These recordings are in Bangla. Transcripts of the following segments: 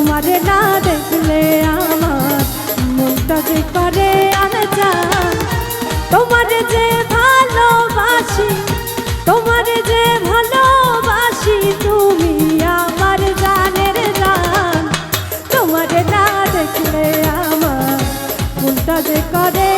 তোমারে না দেখলে আমার মনটা যে করে আনচান তোমারে যে ভালোবাসি, তোমারে যে ভালোবাসি তুমি আমার জানের জান তোমারে না দেখলে আমার মনটা যে করে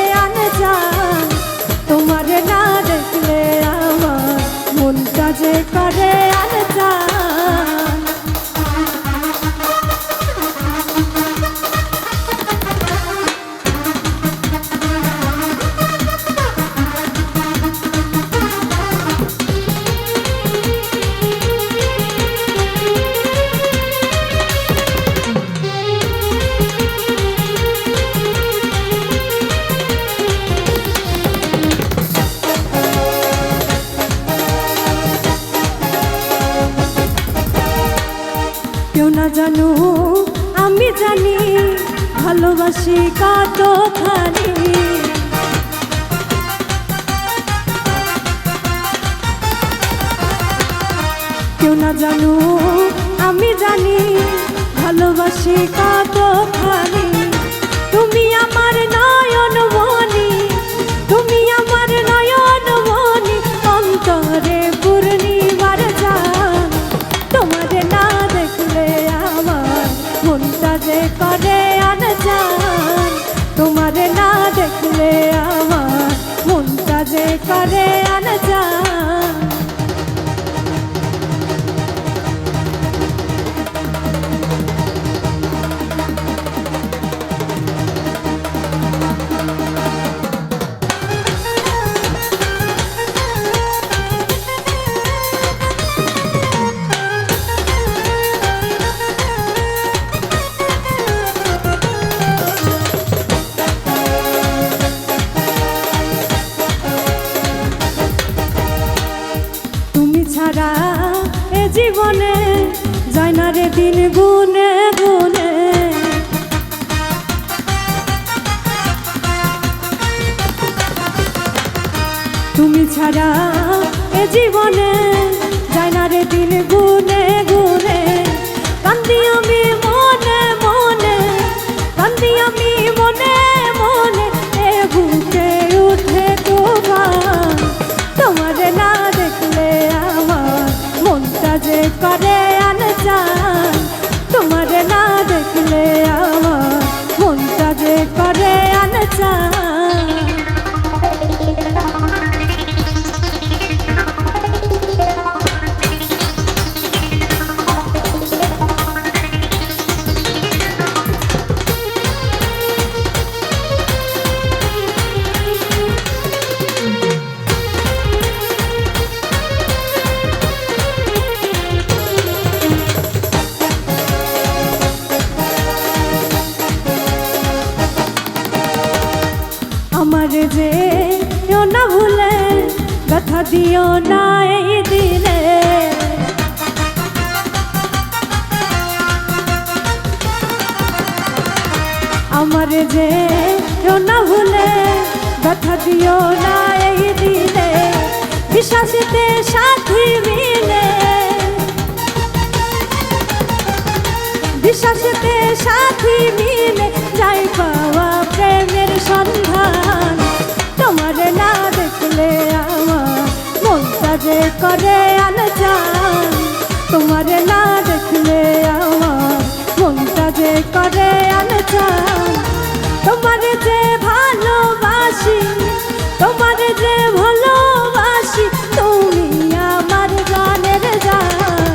জানো আমি জানি ভালোবাসি কতখানি। কেউ না জানো আমি জানি ভালোবাসি কতখানি। দেখলে আমার মনটা যে করে আনজান। যায় দিন গুনে গুনে। তুমি ছাড়া এ জীবনে যায় রে দিন গুনে দিও না এই দিলে আমার যে না ভুলে ব্যথা দিও না এই দিলে বিশ্বাসেতে সাথী মিলে। বিশ্বাসেতে সাথী মিলে যাই পাওয়া প্রেমের সন্ধান। তোমার না দেখলে আমার মনটা যে করে আনচান। তোমার না দেখলে আমার মনটা যে করে আনচান। তোমার যে ভালোবাসি, তোমার যে ভালোবাসি, তুমি আমার গানের গান।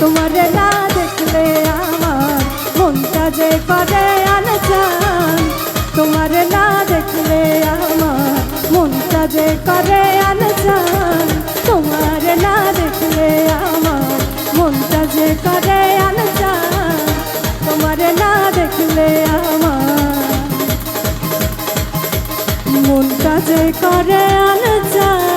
তোমার না দেখলে আমার মনটা যে করে আনচান। তোমার না দেখলে আমার মনটা যে করে আনচান। কাজে করে আনা যায়